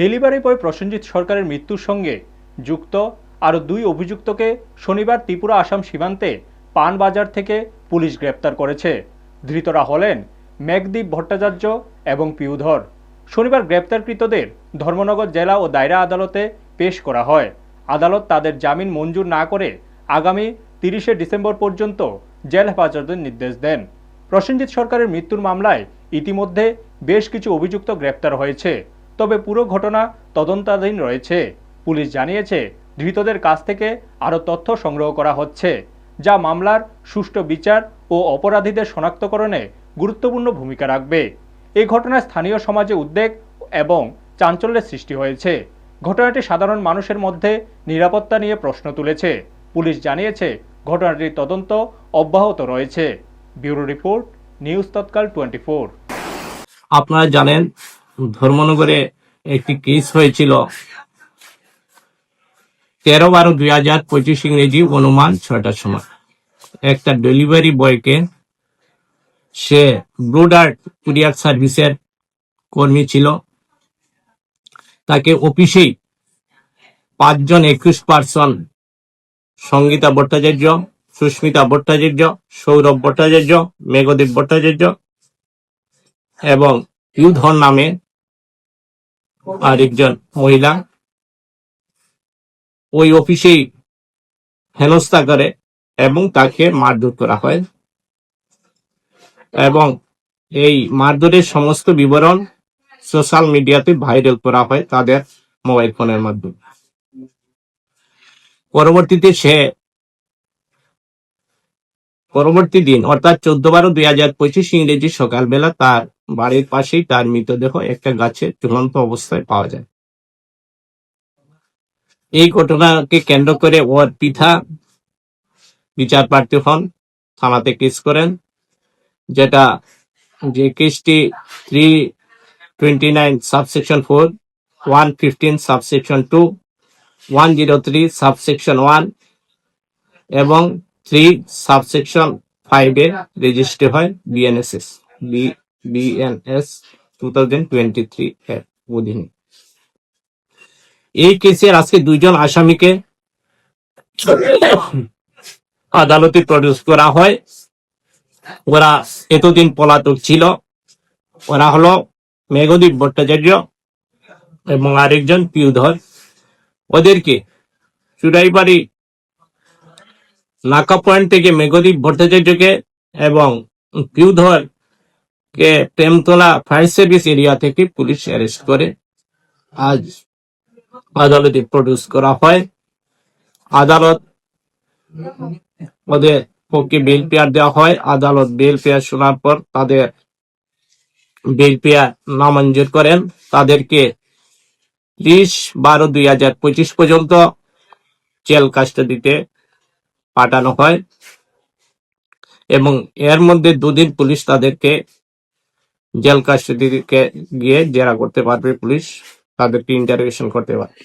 Delivery boy Prosenjit সরকারের মৃত্যুর সঙ্গে যুক্ত। আরও দুই অভিযুক্তকে শনিবার ত্রিপুরা আসাম সীমান্তে পানবাজার থেকে পুলিশ গ্রেপ্তার করেছে। ধৃতরা হলেন মেঘদীপ ভট্টাচার্য এবং পিউধর। শনিবার গ্রেপ্তারকৃতদের ধর্মনগর জেলা ও দায়রা আদালতে পেশ করা হয়। আদালত তাদের জামিন মঞ্জুর না করে আগামী তিরিশে ডিসেম্বর পর্যন্ত জেল হেফাজতের নির্দেশ দেন। প্রসেনজিৎ সরকারের মৃত্যুর মামলায় ইতিমধ্যে বেশ কিছু অভিযুক্ত গ্রেপ্তার হয়েছে। তবে পুরো ঘটনা তদন্তাধীন রয়েছে। পুলিশ জানিয়েছে, ধৃতদের কাছ থেকে আরও তথ্য সংগ্রহ করা হচ্ছে, যা মামলার সুষ্ঠু বিচার ও অপরাধীদের শনাক্তকরণে গুরুত্বপূর্ণ ভূমিকা রাখবে। এই ঘটনায় স্থানীয় সমাজে উদ্বেগ এবং চাঞ্চল্যের সৃষ্টি হয়েছে। ঘটনাটি সাধারণ মানুষের মধ্যে নিরাপত্তা নিয়ে প্রশ্ন তুলেছে। পুলিশ জানিয়েছে, ঘটনাটির তদন্ত অব্যাহত রয়েছে। ব্যুরো রিপোর্ট, নিউজ তৎকাল টোয়েন্টি আপনারা জানেন ধর্মনগরে একটি কেস হয়েছিল। তেরো বারো দুই হাজার পঁচিশ ইংরেজি অনুমান ছয়টার সময়। একটা ডেলিভারি বয়কে সে ব্রুডার্ট কুরিয়ার সার্ভিসের কর্মী ছিল। তাকে অফিসেই পাঁচজন একুশ পার্সন সঙ্গীতা ভট্টাচার্য, সুস্মিতা ভট্টাচার্য, সৌরভ ভট্টাচার্য মেঘদেব ভট্টাচার্য এবং ইউধর নামে আরেকজন মহিলা ওই অফিসেই হেনস্থা করে এবং তাকে মারধর করা হয়। এবং এই মারধরের সমস্ত বিবরণ সোশ্যাল মিডিয়াতে ভাইরাল করা হয় তাদের মোবাইল ফোনের মাধ্যমে। পরবর্তীতে সে পরবর্তী দিন, অর্থাৎ চোদ্দ বারো দুই হাজার পঁচিশ ইংরেজি সকালবেলা তার বাড়ির পাশেই তার মৃতদেহ একটা গাছে ঝুলন্ত অবস্থায় পাওয়া যায়। এই ঘটনাকে কেন্দ্র করে ওর পিতা বিচার প্রার্থী হন, থানাতে কেস করেন, যেটা যে কেসটি three twenty nine subsection four one fifteen subsection two one zero three subsection one এবং থ্রি সাবসেকশন ফাইভে রেজিস্ট্রি হয় BNSS B BNS two thousand twenty three এর অধীনে। এই কেসের আজকে দুইজন আসামিকে আদালতে প্রডিউস করা হয়। ওরা এতদিন পলাতক ছিল। ওরা হলো মেঘদীপ ভট্টাচার্য এবং আরেকজন পিউধর। ওদেরকে চুড়াইবাড়ি নাকা পয়েন্ট থেকে মেঘদীপ ভট্টাচার্যকে এবং পিউধর কে প্রেমতলা ফায়ার সার্ভিস এরিয়া থেকে পুলিশ অ্যারেস্ট করে। আজ আদালতে প্রডিউস করা হয়। আদালত ওদের পক্ষে বেল পেয়ার দেওয়া হয়। আদালত বেল পেয়ার শোনার পর তাদের বেল পেয়ার নামঞ্জুর করেন। তাদেরকে ত্রিশ বারো দুই হাজার পঁচিশ পর্যন্ত জেল কাস্টাডিতে পাঠানো হয়। এবং এর মধ্যে দুদিন পুলিশ তাদেরকে জেল কাস্টাডিকে গিয়ে জেরা করতে পারবে পুলিশ তাদেরকে ইন্টারোগেশন করতে পারবে।